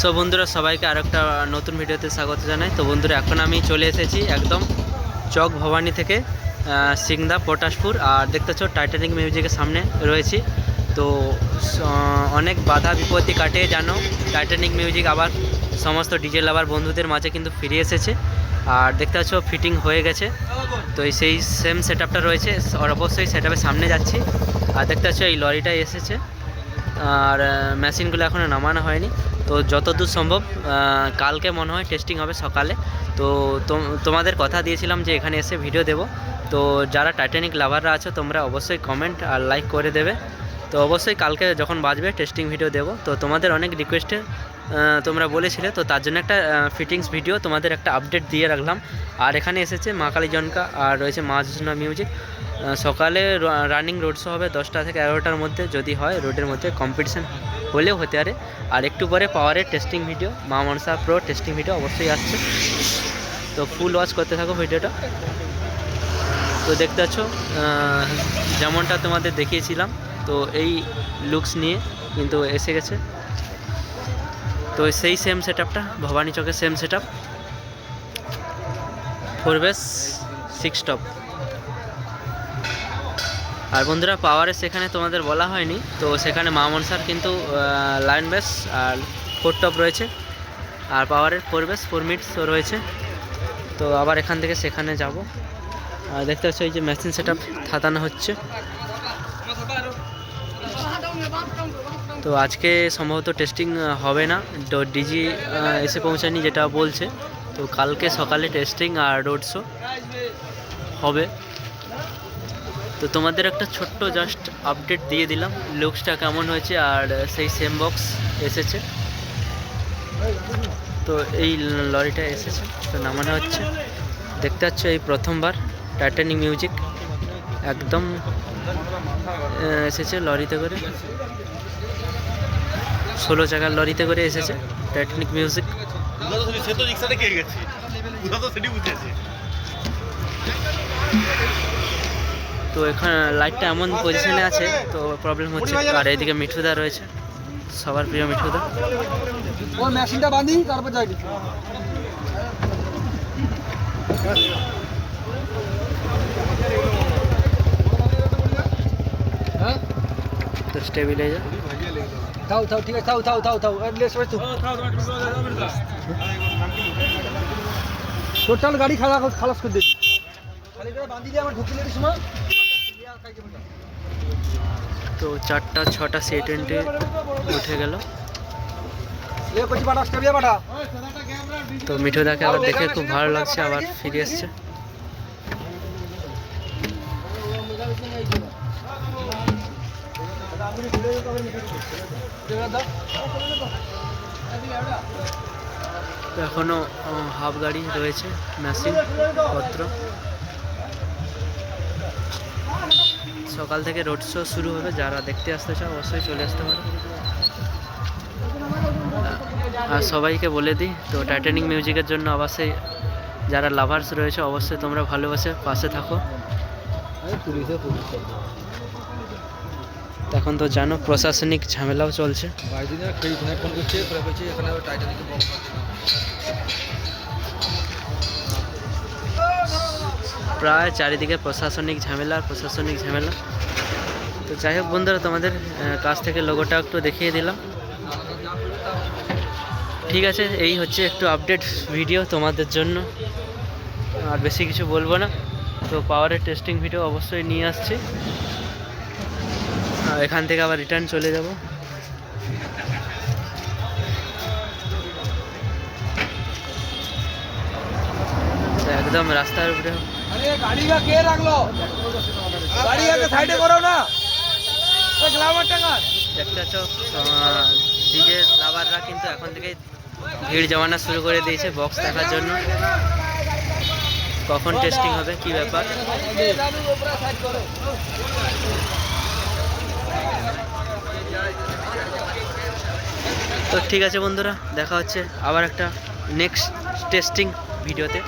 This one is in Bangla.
সো বন্ধুরা, সবাইকে আরেকটা নতুন ভিডিওতে স্বাগত জানাই। তো বন্ধুরা, এখন আমি চলে এসেছি একদম চক ভবানী থেকে সিংদা, পটাশপুর, আর দেখতে পাচ্ছ টাইটানিক মিউজিকের সামনে রয়েছি। তো অনেক বাধা বিপত্তি কাটিয়ে জানো, টাইটানিক মিউজিক আবার সমস্ত ডিজে লাভার বন্ধুদের মাঝে কিন্তু ফিরে এসেছে। আর দেখতে পাচ্ছ ফিটিং হয়ে গেছে। তো এই সেই সেম সেট রয়েছে, আর অবশ্যই সেট সামনে যাচ্ছি। আর দেখতে পাচ্ছ এই লরিটাই এসেছে। আর মেশিনগুলো এখনও নামানো হয়নি। তো যতদূর সম্ভব কালকে মনে হয় টেস্টিং হবে সকালে। তো তোমাদের কথা দিয়েছিলাম যে এখানে এসে ভিডিও দেব। তো যারা টাইটানিক লাভাররা আছো, তোমরা অবশ্যই কমেন্ট আর লাইক করে দেবে। তো অবশ্যই কালকে যখন বাজবে টেস্টিং ভিডিও দেব। তো তোমাদের অনেক রিকোয়েস্টে তোমরা বলেছিলে, তো তার জন্য একটা ফিটিংস ভিডিও তোমাদের একটা আপডেট দিয়ে রাখলাম। আর এখানে এসেছে মা কালী জনকা আর রয়েছে মা জোসনা মিউজিক সকালে রানিং রোড শো হবে দশটা থেকে এগারোটার মধ্যে, যদি হয় রোডের মধ্যে কম্পিটিশান হলেও হতে পারে। আর একটু পরে পাওয়ারের টেস্টিং ভিডিও মা মনসা প্রো টেস্টিং ভিডিও অবশ্যই আসছে। তো ফুল ওয়াচ করতে থাকো ভিডিওটা তো দেখতে পাচ্ছ যেমনটা তোমাদের দেখিয়েছিলাম, তো এই লুকস নিয়ে কিন্তু এসে গেছে। তো সেই সেম সেট আপটা ভবানী চকের same set up four bass six top আর বন্ধুরা পাওয়ারের সেখানে তোমাদের বলা হয়নি, তো সেখানে মা মনসার কিন্তু লাইন বেস আর ফোর টপ রয়েছে। আর পাওয়ারের ফোর বেস ফোর মিটস রয়েছে। তো আবার এখান থেকে সেখানে যাব। আর দেখতে পাচ্ছ এই যে মেশিন সেট আপ থাতানো হচ্ছে। তো আজকে সম্ভবত টেস্টিং হবে না। ডিজি এসে পৌঁছায়নি যেটা বলছে। তো কালকে সকালে টেস্টিং আর রোড শো হবে। তো তোমাদের একটা ছোট্ট জাস্ট আপডেট দিয়ে দিলাম। লুকসটা কেমন হয়েছে? আর সেই সেম বক্স এসেছে। তো এই লরিটা এসেছে। তো নামানো হচ্ছে। দেখতে পাচ্ছ এই প্রথমবার। টাইটানিক মিউজিক একদম এসেছে লরিতে করে। ষোলো চাকার লরিতে করে এসেছে টাইটানিক মিউজিক তো এখানে লাইটটা এমন পজিশনে আছে তো প্রবলেম হচ্ছে। আর এইদিকে মিঠুদা রয়েছে সবার প্রিয় মিঠুদা। মেশিনটা বাঁধি তারপর যাই। তো স্টেবিলাইজার থাও থাও ঠিক আছে থাও থাও থাও থাও। আর লেস তো টোটাল গাড়ি খালা খালাস করে দিবি খালি করে বাঁধি দিয়ে আমার তো চারটা ছটা সি টোয়েন্টি উঠে গেল। এ কচি বাটা স্টেবিয়া বাটা। তো মিঠুদাকে আবার দেখে খুব ভালো লাগছে আবার ফিরে এসছে। তো এখনও হাফ গাড়ি রয়েছে মেশিন পত্র। সকাল থেকে রোড শো শুরু হবে, যারা দেখতে আসতে চাও অবশ্যই চলে আসতে পারো। আর সবাইকে বলে দিই, তো টাইটানিক মিউজিকের জন্য অবশ্যই যারা লাভার্স রয়েছে, অবশ্যই তোমরা ভালোবাসে, পাশে থাকো। পুলিশে পুলিশ এখন তো জানো প্রশাসনিক ঝামেলাও চলছে। প্রায় চারিদিকে প্রশাসনিক ঝামেলা প্রশাসনিক ঝামেলা। তো যাই হোক বন্ধুরা তোমাদের কাছ থেকে লোগোটা একটু দেখিয়ে দিলাম। ঠিক আছে এই হচ্ছে একটু আপডেট ভিডিও তোমাদের জন্য। আর বেশি কিছু বলব না। তো পাওয়ারের টেস্টিং ভিডিও অবশ্যই নিয়ে আসছি। এখান থেকে আবার রিটার্ন চলে যাব। একদম রাস্তার উপরে। আরে গাড়িটা কে রাখল? গাড়িটাকে সাইডে করো না। ওই গ্লামার টাকা দেখতে পাচ্ছ ডিজে লাভাররা কিন্তু এখন থেকে ভিড় জমানো শুরু করে দিয়েছে বক্স দেখার জন্য। কখন টেস্টিং হবে কি ব্যাপার? তো ঠিক আছে বন্ধুরা দেখা হচ্ছে আবার একটা নেক্সট টেস্টিং ভিডিওতে।